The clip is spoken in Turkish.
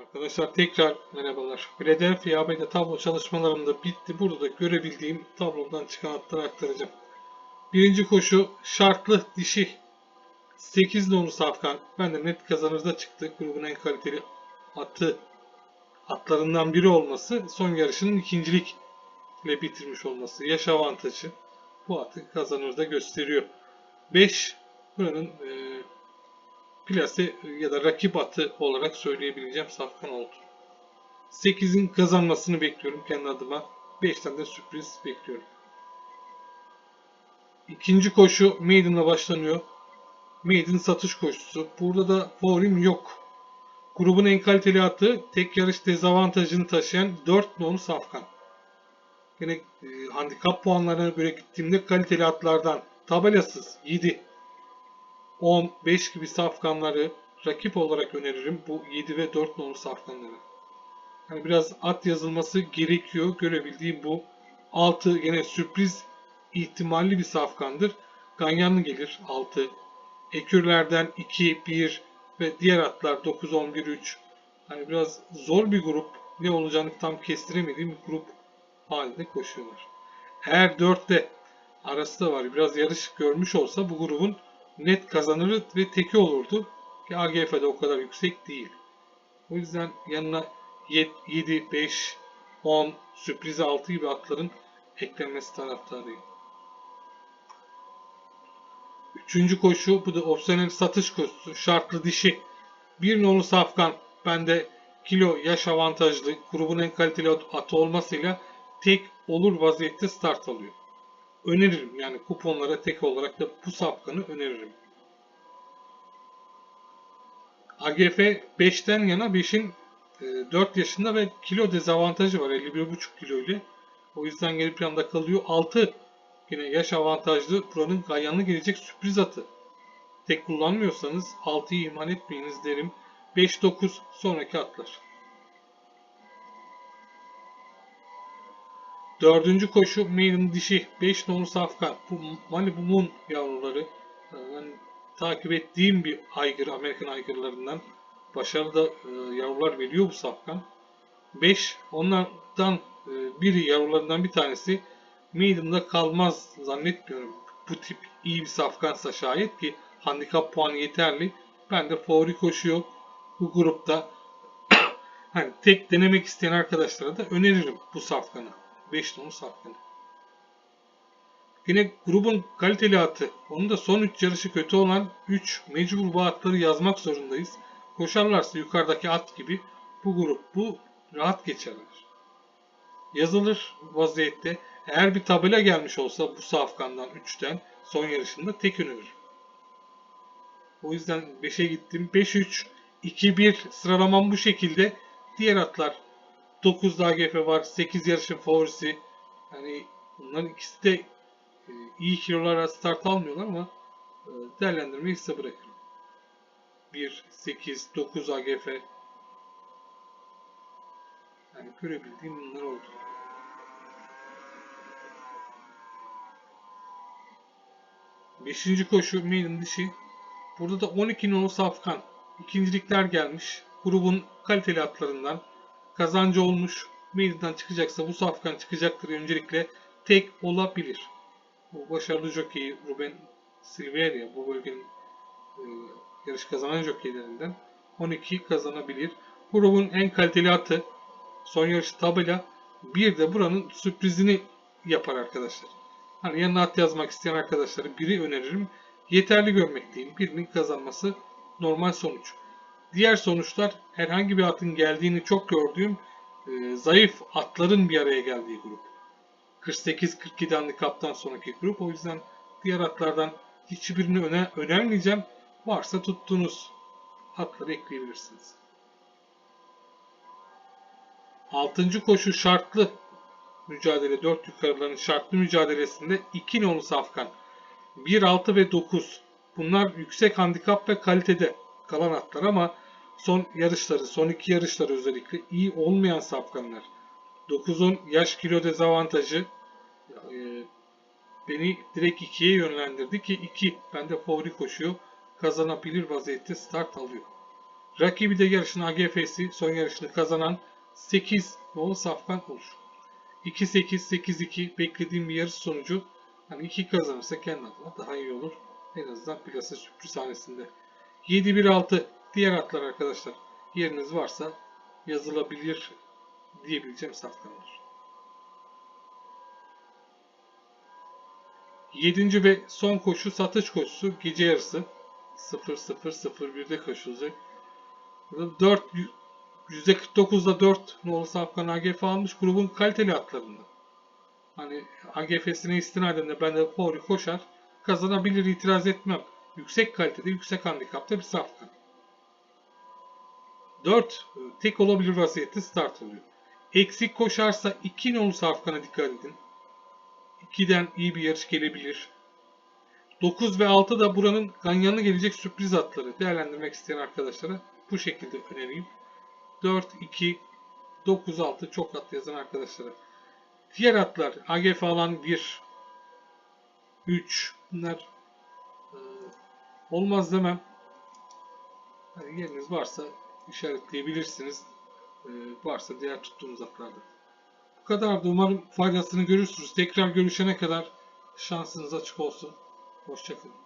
Arkadaşlar tekrar merhabalar. Philadelphia ABD tablo çalışmalarımda bitti. Burada da görebildiğim tablodan çıkan atları aktaracağım. Birinci koşu şartlı dişi 8 nolu safkan. Ben de net kazanırda çıktı. Grubun en kaliteli atı atlarından biri olması son yarışının ikincilik ile bitirmiş olması. Yaş avantajı bu atı kazanırda gösteriyor. 5 buranın e, plase ya da rakip atı olarak söyleyebileceğim safkan oldu. 8'in kazanmasını bekliyorum kendi adıma. 5'ten de sürpriz bekliyorum. İkinci koşu Maiden'la başlanıyor. Maiden satış koşusu. Burada da favorim yok. Grubun en kaliteli atı tek yarış dezavantajını taşıyan 4 nolu safkan. Yine e, handikap puanlarına göre gittiğimde kaliteli atlardan tabelasız 7, 10, 5 gibi safkanları rakip olarak öneririm. Bu 7 ve 4 nolu safkanları. Yani biraz at yazılması gerekiyor. Görebildiğim bu 6 yine sürpriz ihtimalli bir safkandır. Ganyanlı gelir 6. Ekürlerden 2, 1 ve diğer atlar 9, 11, 3. Hani biraz zor bir grup. Ne olacağını tam kestiremediğim bir grup halinde koşuyorlar. Eğer 4'te arası da var. Biraz yarış görmüş olsa bu grubun net kazanırı ve teki olurdu. Ki AGF'de o kadar yüksek değil. O yüzden yanına 7, 5, 10, sürpriz 6 gibi atların eklenmesi taraftarıyım. Üçüncü koşu bu da opsiyonel satış koşusu. Şartlı dişi. Bir nolu safkan. Bende kilo yaş avantajlı grubun en kaliteli atı olmasıyla tek olur vaziyette start alıyor. Öneririm yani kuponlara tek olarak da bu safkanı öneririm. AGF 5'ten yana 5'in 4 yaşında ve kilo dezavantajı var 51,5 kilo ile. O yüzden geri planda kalıyor. 6 yine yaş avantajlı buranın ganyanlı gelecek sürpriz atı. Tek kullanmıyorsanız 6'yı iman etmeyiniz derim. 5-9 sonraki atlar. Dördüncü koşu Maiden dişi 5 nolu safkan. Bu Malibu Moon yavruları. Ee, Ben takip ettiğim bir aygır Amerikan aygırlarından. Başarılı da e, yavrular veriyor bu safkan. 5 onlardan e, biri yavrularından bir tanesi Maiden'da kalmaz zannetmiyorum. Bu tip iyi bir safkansa şayet ki handikap puanı yeterli. Ben de favori koşuyor bu grupta. hani tek denemek isteyen arkadaşlara da öneririm bu safkanı. 5 numaralı safkanı. Yine grubun kaliteli atı. Onun da son 3 yarışı kötü olan 3 mecbur bu atları yazmak zorundayız. Koşarlarsa yukarıdaki at gibi bu grup bu rahat geçerler. Yazılır vaziyette. Eğer bir tabela gelmiş olsa bu safkandan 3'ten son yarışında tek öneririm. O yüzden 5'e gittim. 5-3, 2-1 sıralamam bu şekilde. Diğer atlar 9 AGF var. 8 yarışın favorisi. Yani bunların ikisi de e, iyi kilolara start almıyorlar ama e, değerlendirmeyi size bırakırım. 1, 8, 9 AGF. Yani görebildiğim bunlar oldu. Beşinci koşu mailin dişi. Burada da 12 nolu safkan. İkincilikler gelmiş. Grubun kaliteli atlarından kazancı olmuş. Maiden'dan çıkacaksa bu safkan çıkacaktır. Öncelikle tek olabilir. Bu başarılı jockey Ruben Silveria bu bölgenin e, yarış kazanan jokeylerinden 12 kazanabilir. Grubun en kaliteli atı son yarışı tabela bir de buranın sürprizini yapar arkadaşlar. Hani yanına at yazmak isteyen arkadaşlara biri öneririm. Yeterli görmekteyim. Birinin kazanması normal sonuç. Diğer sonuçlar herhangi bir atın geldiğini çok gördüğüm e, zayıf atların bir araya geldiği grup. 48-47 handikaptan sonraki grup. O yüzden diğer atlardan hiçbirini öne önermeyeceğim. Varsa tuttuğunuz atları ekleyebilirsiniz. Altıncı koşu şartlı mücadele 4 yukarıların şartlı mücadelesinde 2 nolu safkan 1, 6 ve 9 bunlar yüksek handikap ve kalitede kalan atlar ama son yarışları, son iki yarışları özellikle iyi olmayan safkanlar. 9'un yaş kilo dezavantajı e, beni direkt 2'ye yönlendirdi ki 2 bende favori koşuyor. Kazanabilir vaziyette start alıyor. Rakibi de yarışın AGF'si son yarışını kazanan 8 nolu Safkan olur. 2-8-8-2 beklediğim bir yarış sonucu. Hani 2 kazanırsa kendi adına daha iyi olur. En azından plasa sürpriz hanesinde. 7-1-6 diğer atlar arkadaşlar. Yeriniz varsa yazılabilir diyebileceğim safkanlar. 7. ve son koşu satış koşusu gece yarısı 0-0-0-1'de koşulacak. Burada 4 %49'da 4 nolu Safkan AGF almış grubun kaliteli atlarında. Hani AGF'sine istinaden de ben de favori koşar kazanabilir itiraz etmem. Yüksek kalitede yüksek handikapta bir Safkan. 4 tek olabilir vaziyette start oluyor. Eksik koşarsa 2 nolu Safkan'a dikkat edin. 2'den iyi bir yarış gelebilir. 9 ve 6 da buranın ganyanlı gelecek sürpriz atları. Değerlendirmek isteyen arkadaşlara bu şekilde önereyim. 4, 2, 9, 6 çok at yazan arkadaşlara. Diğer atlar AGF alan 1, 3 bunlar e, olmaz demem. Yani yeriniz varsa işaretleyebilirsiniz. E, varsa diğer tuttuğunuz atlarda. Bu kadardı. Umarım faydasını görürsünüz. Tekrar görüşene kadar şansınız açık olsun. Hoşçakalın.